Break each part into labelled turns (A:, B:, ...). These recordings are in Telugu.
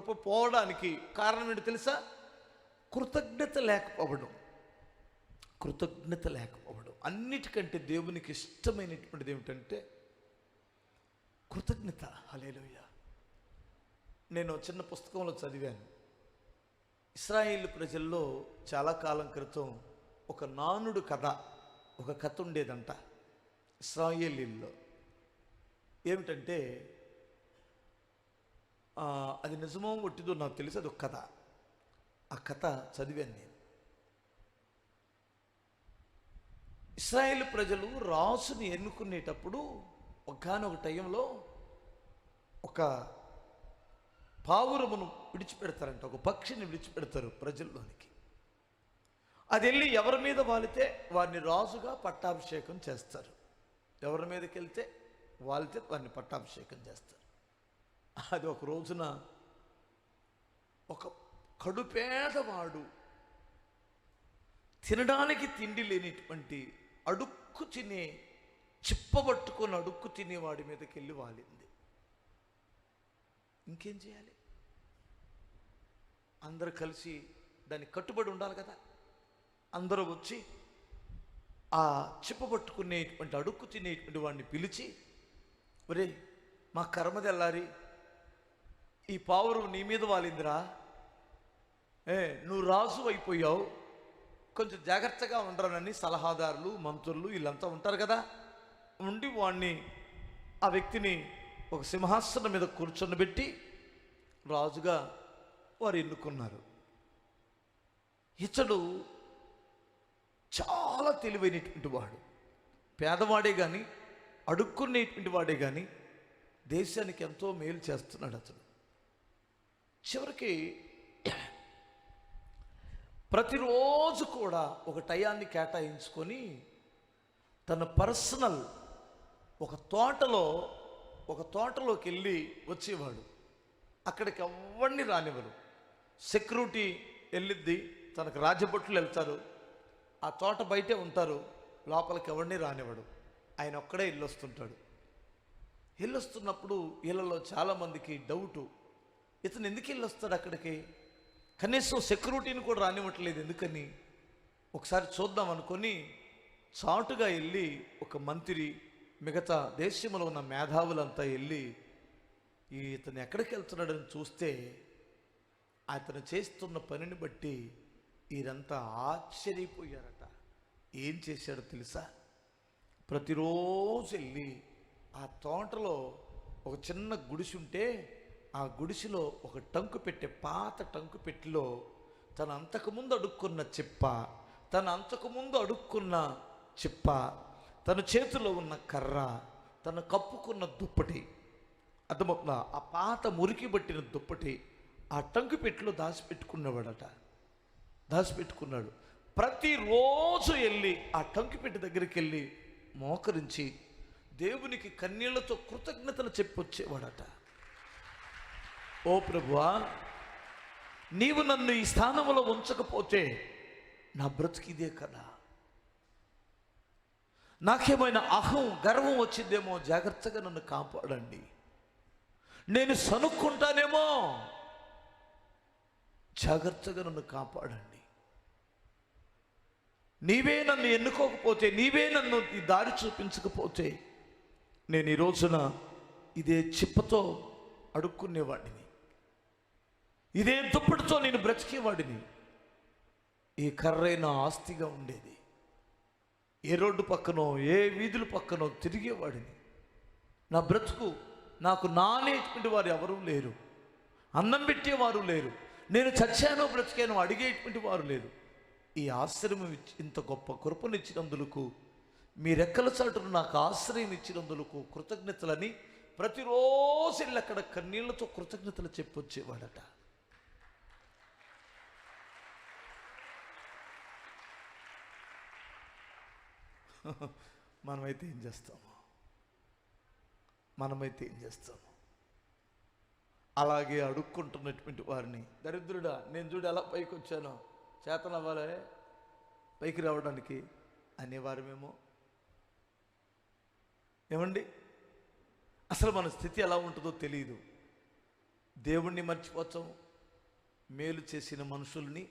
A: కృప పోవడానికి కారణం ఏంటి తెలుసా? కృతజ్ఞత లేకపోవడం. కృతజ్ఞత లేకపోవడం. అన్నిటికంటే దేవునికి ఇష్టమైనటువంటిది ఏమిటంటే కృతజ్ఞత. హలేలుయ్య నేను చిన్న పుస్తకంలో చదివాను. ఇస్రాయేల్ ప్రజల్లో చాలా కాలం క్రితం ఒక నానుడు కథ ఒక కథ ఉండేదంట. ఇస్రాయేలీల్లో. ఏమిటంటే అది నిజమో ఒట్టిదో నాకు తెలిసి అది ఒక కథ. ఆ కథ చదివాను నేను. ఇస్రాయేల్ ప్రజలు రాసుని ఎన్నుకునేటప్పుడు ఒకనొక టైంలో ఒక పావురమును విడిచిపెడతారంట. ఒక పక్షిని విడిచిపెడతారు ప్రజల్లోనికి. అది వెళ్ళి ఎవరి మీద వాలితే వారిని రాజుగా పట్టాభిషేకం చేస్తారు. ఎవరి మీదకి వెళ్తే వాలితే వారిని పట్టాభిషేకం చేస్తారు. అది ఒక రోజున ఒక కడుపేదవాడు తినడానికి తిండి లేనిటువంటి అడుక్కు తినే చిప్పబట్టుకొని అడుక్కు తినేవాడి మీదకి వెళ్ళి వాలింది. ఇంకేం చేయాలి? అందరు కలిసి దానికి కట్టుబడి ఉండాలి కదా. అందరూ వచ్చి ఆ చిప్పబట్టుకునేటువంటి అడుక్కు తినేటువంటి వాడిని పిలిచి ఒరే మా కర్మ తెల్లారి ఈ పావురం నీ మీద వాలిందిరా. ఏ నువ్వు రాజు అయిపోయావు. కొంచెం జాగ్రత్తగా ఉండరానని సలహాదారులు మంత్రులు వీళ్ళంతా ఉంటారు కదా. ఉండి వాణ్ణి ఆ వ్యక్తిని ఒక సింహాసనం మీద కూర్చొనబెట్టి రాజుగా వారు ఎన్నుకున్నారు. ఇతడు చాలా తెలివైనటువంటి వాడు. పేదవాడే కానీ అడుక్కునేటువంటి వాడే కానీ దేశానికి ఎంతో మేలు చేస్తున్నాడు అతడు. చివరికి ప్రతిరోజు కూడా ఒక టయాన్ని కేటాయించుకొని తన పర్సనల్ ఒక తోటలో ఒక తోటలోకి వెళ్ళి వచ్చేవాడు. అక్కడికి ఎవరిని రానివ్వరు. సెక్యూరిటీ వెళ్ళిద్ది తనకు రాజభట్లు వెళ్తారు. ఆ తోట బయటే ఉంటారు లోపలికి ఎవరిని రానివ్వడు. ఆయన ఒక్కడే ఇల్లు వస్తుంటాడు. ఇల్లు వస్తున్నప్పుడు ఇళ్ళలో చాలామందికి డౌటు ఇతను ఎందుకు ఇల్లు వస్తాడు అక్కడికి? కనీసం సెక్యూరిటీని కూడా రానివ్వట్లేదు ఎందుకని? ఒకసారి చూద్దాం అనుకొని చాటుగా వెళ్ళి ఒక మంత్రి మిగతా దేశంలో ఉన్న మేధావులంతా వెళ్ళి ఈ ఇతను ఎక్కడికి వెళ్తున్నాడని చూస్తే అతను చేస్తున్న పనిని బట్టి వీరంతా ఆశ్చర్యపోయారట. ఏం చేశాడో తెలుసా? ప్రతిరోజు వెళ్ళి ఆ తోటలో ఒక చిన్న గుడిసి ఉంటే ఆ గుడిసెలో ఒక టంకు పెట్టే పాత టంకు పెట్టెలో తన అంతకుముందు అడుక్కున్న చిప్ప తన అంతకుముందు అడుక్కున్న చిప్ప తన చేతిలో ఉన్న కర్ర తను కప్పుకున్న దుప్పటి. అర్థమవుతుందా? ఆ పాత మురికి పట్టిన దుప్పటి ఆ టంకు పెట్టెలో దాచిపెట్టుకున్నవాడట దాచిపెట్టుకున్నాడు. ప్రతిరోజు వెళ్ళి ఆ టంకు పెట్టి దగ్గరికి వెళ్ళి మోకరించి దేవునికి కన్నీళ్ళతో కృతజ్ఞతలు చెప్పొచ్చేవాడట. ఓ ప్రభువా నీవు నన్ను ఈ స్థానంలో ఉంచకపోతే నా బ్రతికిదే కదా. నాకేమైనా అహం గర్వం వచ్చిందేమో జాగ్రత్తగా నన్ను కాపాడండి. నేను సనుక్కుంటానేమో జాగ్రత్తగా నన్ను కాపాడండి. నీవే నన్ను ఎన్నుకోకపోతే నీవే నన్ను ఈ దారి చూపించకపోతే నేను ఈ రోజున ఇదే చిప్పతో అడుక్కునేవాడిని. ఇదే దుప్పటితో నేను బ్రతికేవాడిని. ఈ కర్రైన ఆస్తిగా ఉండేది. ఏ రోడ్డు పక్కనో ఏ వీధుల పక్కనో తిరిగేవాడిని. నా బ్రతుకు నాకు నానేటువంటి వారు ఎవరూ లేరు. అన్నం పెట్టేవారు లేరు. నేను చచ్చానో బ్రతికానో అడిగేటువంటి వారు లేరు. ఈ ఆశ్రమం ఇంత గొప్ప కృపనిచ్చినందులకు మీ రెక్కల చాటును నాకు ఆశ్రయం ఇచ్చినందులకు కృతజ్ఞతలని ప్రతిరోజు వెళ్ళి అక్కడ కన్నీళ్ళతో కృతజ్ఞతలు చెప్పొచ్చేవాడట. మనమైతే ఏం చేస్తాము? మనమైతే ఏం చేస్తాము? అలాగే అడుక్కుంటున్నటువంటి వారిని దరిద్రుడా నేను చూడు ఎలా పైకి వచ్చానో చేతనవ్వాలే? పైకి రావడానికి అనేవారమేమో? ఏమండి? అసలు మన స్థితి ఎలా ఉంటుందో తెలియదు దేవుణ్ణి మర్చిపోతాం మేలు చేసిన మనుషుల్ని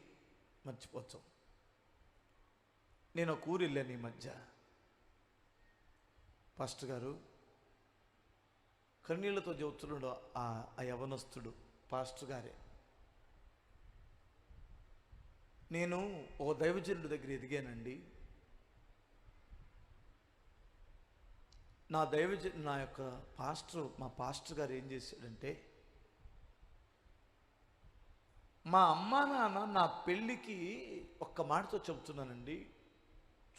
A: మర్చిపోతాం. నేను ఒక ఊరు వెళ్ళాను ఈ మధ్య. పాస్టర్ గారు కన్నీళ్ళతో చెబుతున్నాడు ఆ యవనస్తుడు పాస్టర్ గారే. నేను ఓ దైవజనుడి దగ్గర ఎదిగానండి. నా దైవజ నా యొక్క పాస్టర్ మా పాస్టర్ గారు ఏం చేశాడంటే మా అమ్మా నాన్న నా పెళ్ళికి ఒక్క మాటతో చెబుతున్నానండి.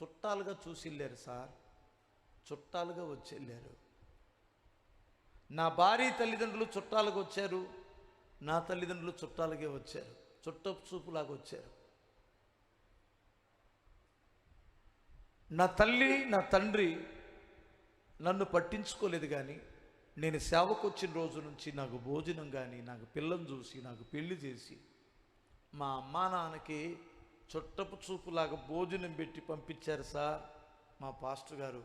A: చుట్టాలుగా చూసి వెళ్ళారు సార్. చుట్టాలుగా వచ్చి వెళ్ళారు నా భార్య తల్లిదండ్రులు చుట్టాలుగా వచ్చారు నా తల్లిదండ్రులు చుట్టాలుగా వచ్చారు చుట్టపు చూపులాగా వచ్చారు. నా తల్లి నా తండ్రి నన్ను పట్టించుకోలేదు కానీ నేను సేవకు వచ్చిన రోజు నుంచి నాకు భోజనం కానీ నాకు పిల్లని చూసి నాకు పెళ్ళి చేసి మా అమ్మా నాన్నకి చుట్టపు చూపులాగా భోజనం పెట్టి పంపించారు సార్ మా పాస్టర్ గారు.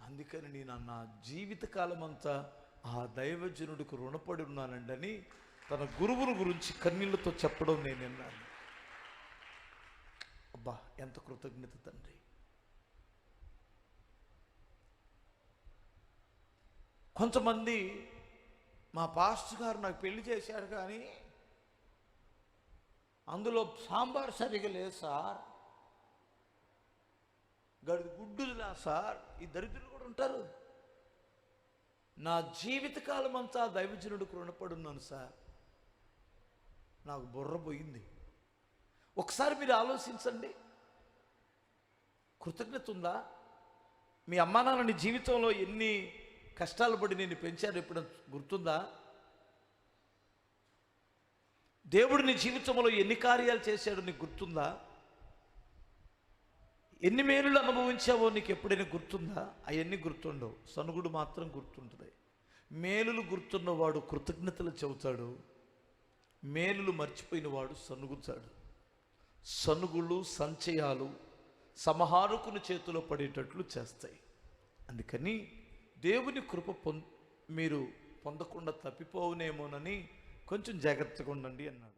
A: అందుకని నేను నా జీవితకాలం అంతా ఆ దైవజనుడికి రుణపడి ఉన్నానండి అని తన గురువుని గురించి కన్నీళ్ళతో చెప్పడం నేను విన్నాను. అబ్బా ఎంత కృతజ్ఞత తండ్రి. కొంతమంది మా పాస్టర్ గారు నాకు పెళ్ళి చేశారు కానీ అందులో సాంబార్ సరిగా లేదు సార్. గడి గుడ్డులా సార్ ఈ దరిద్రులు కూడా ఉంటారు. నా జీవితకాలం అంతా దైవజనుడికి రుణపడున్నాను సార్. నాకు బుర్ర పోయింది. ఒకసారి మీరు ఆలోచించండి. కృతజ్ఞత ఉందా? మీ అమ్మా నాన్న నీ జీవితంలో ఎన్ని కష్టాలు పడి నేను పెంచారు ఎప్పుడు గుర్తుందా? దేవుడు నీ జీవితంలో ఎన్ని కార్యాలు చేశాడు నీకు గుర్తుందా? ఎన్ని మేలులు అనుభవించావో నీకు ఎప్పుడైనా గుర్తుందా? అవన్నీ గుర్తుండవు. సనుగుడు మాత్రం గుర్తుంటుంది. మేలులు గుర్తున్నవాడు కృతజ్ఞతలు చెబుతాడు. మేలులు మర్చిపోయిన వాడు సనుగుతాడు. సనుగులు సంచయాలు సమహారకుని చేతిలో పడేటట్లు చేస్తాయి. అందుకని దేవుని కృప పొం మీరు పొందకుండా తప్పిపోవునేమోనని కొంచెం జాగ్రత్తగా ఉండండి అన్నాడు.